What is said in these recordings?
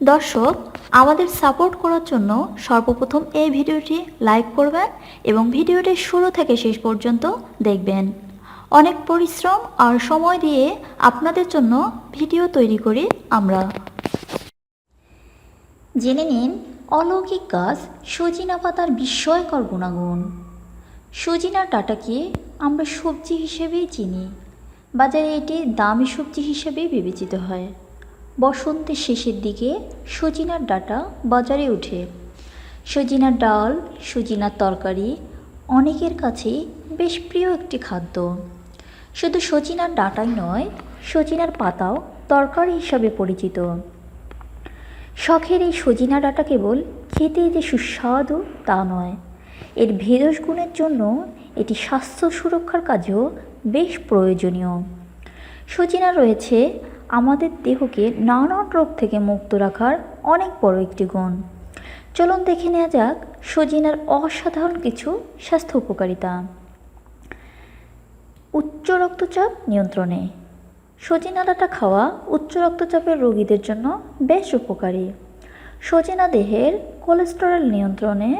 দর্শক, আমাদের সাপোর্ট করার জন্য সর্বপ্রথম এই ভিডিওটি লাইক করবেন এবং ভিডিওটি শুরু থেকে শেষ পর্যন্ত দেখবেন। অনেক পরিশ্রম আর সময় দিয়ে আপনাদের জন্য ভিডিও তৈরি করি আমরা। জেনে নিন, অলৌকিক গাছ সজিনা পাতার বিস্ময়কর গুণাগুণ। সজিনা ডাঁটাকে আমরা সবজি হিসেবেই চিনি। বাজারে এটি দামি সবজি হিসেবেই বিবেচিত হয়। বসন্তের শেষের দিকে সজিনার ডাটা বাজারে ওঠে। সজিনার ডাল, সজিনার তরকারি অনেকের কাছেই বেশ প্রিয় একটি খাদ্য। শুধু সজিনার ডাটাই নয়, সজিনার পাতাও তরকারি হিসাবে পরিচিত। শখের এই সজিনা ডাটা কেবল খেতে যে সুস্বাদু তা নয়, এর ভেষজ গুণের জন্য এটি স্বাস্থ্য সুরক্ষার কাজেও বেশ প্রয়োজনীয়। সজিনা রয়েছে আমাদের দেহকে নানান রোগ থেকে মুক্ত রাখার অনেক বড় একটি গুণ। চলুন দেখে নেওয়া যাক সজিনার অসাধারণ কিছু স্বাস্থ্য উপকারিতা। উচ্চ রক্তচাপ নিয়ন্ত্রণে। সজিনা ডাঁটা খাওয়া উচ্চ রক্তচাপের রোগীদের জন্য বেশ উপকারী। সজিনা দেহের কোলেস্টেরল নিয়ন্ত্রণে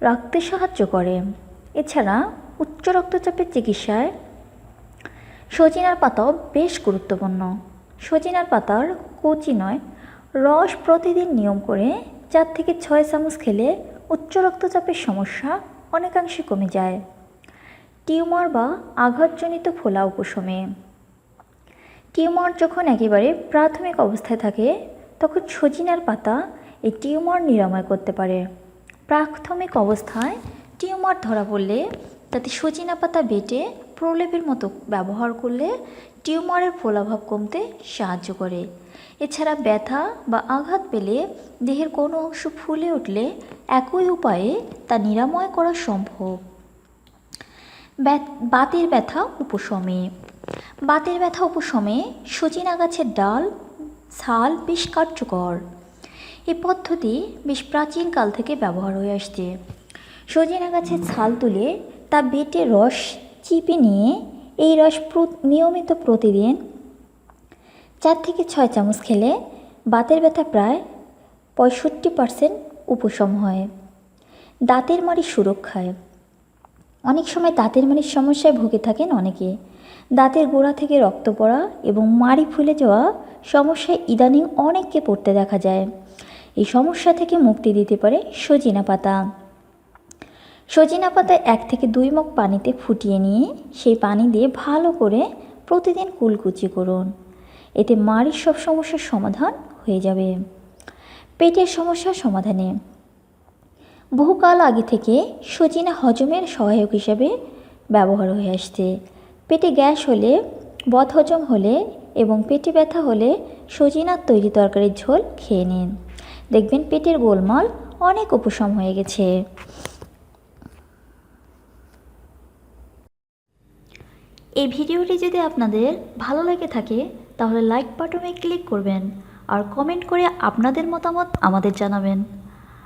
রাখতে সাহায্য করে। এছাড়া উচ্চ রক্তচাপের চিকিৎসায় সজিনার পাতাও বেশ গুরুত্বপূর্ণ। সজিনার পাতার কচি নয়, রস প্রতিদিন নিয়ম করে চার থেকে ছয় চামচ খেলে উচ্চ রক্তচাপের সমস্যা অনেকাংশে কমে যায়। টিউমার বা আঘাতজনিত ফোলা উপশমে। টিউমার যখন একেবারে প্রাথমিক অবস্থায় থাকে, তখন সজিনার পাতা এই টিউমার নিরাময় করতে পারে। প্রাথমিক অবস্থায় টিউমার ধরা পড়লে তাতে সজিনা পাতা বেটে প্রলেপের মতো ব্যবহার করলে টিউমারের ফোলাভাব কমতে সাহায্য করে। এছাড়া ব্যথা বা আঘাত পেলে দেহের কোনো অংশ ফুলে উঠলে একই উপায়ে তা নিরাময় করা সম্ভব। বাতের ব্যথা উপশমে। বাতের ব্যথা উপশমে সজিনা গাছের ডাল, ছাল বেশ কার্যকর। এ পদ্ধতি বেশ প্রাচীনকাল থেকে ব্যবহার হয়ে আসছে। সজিনা গাছের ছাল তুলে তা বেটে রস চিপে নিয়ে এই রস নিয়মিত প্রতিদিন চার থেকে ছয় চামচ খেলে বাতের ব্যথা প্রায় পঁয়ষট্টি পারসেন্ট উপশম হয়। দাঁতের মাড়ি সুরক্ষায়। অনেক সময় দাঁতের মাড়ির সমস্যায় ভুগে থাকেন অনেকে। দাঁতের গোড়া থেকে রক্ত পড়া এবং মাড়ি ফুলে যাওয়া সমস্যায় ইদানিং অনেককে পড়তে দেখা যায়। এই সমস্যা থেকে মুক্তি দিতে পারে সজিনা পাতা। সজিনা পাতা এক থেকে দুই মগ পানিতে ফুটিয়ে নিয়ে সেই পানি দিয়ে ভালো করে প্রতিদিন কুলকুচি করুন। এতে মাড়ির সব সমস্যার সমাধান হয়ে যাবে। পেটের সমস্যার সমাধানে। বহুকাল আগে থেকে সজিনা হজমের সহায়ক হিসাবে ব্যবহার হয়ে আসছে। পেটে গ্যাস হলে বদহজম হলে এবং পেটে ব্যথা হলে সজিনার তৈরি তরকারির ঝোল খেয়ে নিন। দেখবেন পেটের গোলমাল অনেক উপশম হয়ে গেছে। এই ভিডিওটি যদি আপনাদের ভালো লাগে থাকে, তাহলে লাইক বাটনে ক্লিক করবেন আর কমেন্ট করে আপনাদের মতামত আমাদের জানাবেন।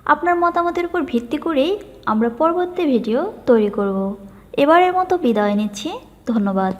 আপনার মতামতের উপর ভিত্তি করেই আমরা পরবর্তী ভিডিও তৈরি করব। এবারের মতো বিদায় নিচ্ছি। ধন্যবাদ।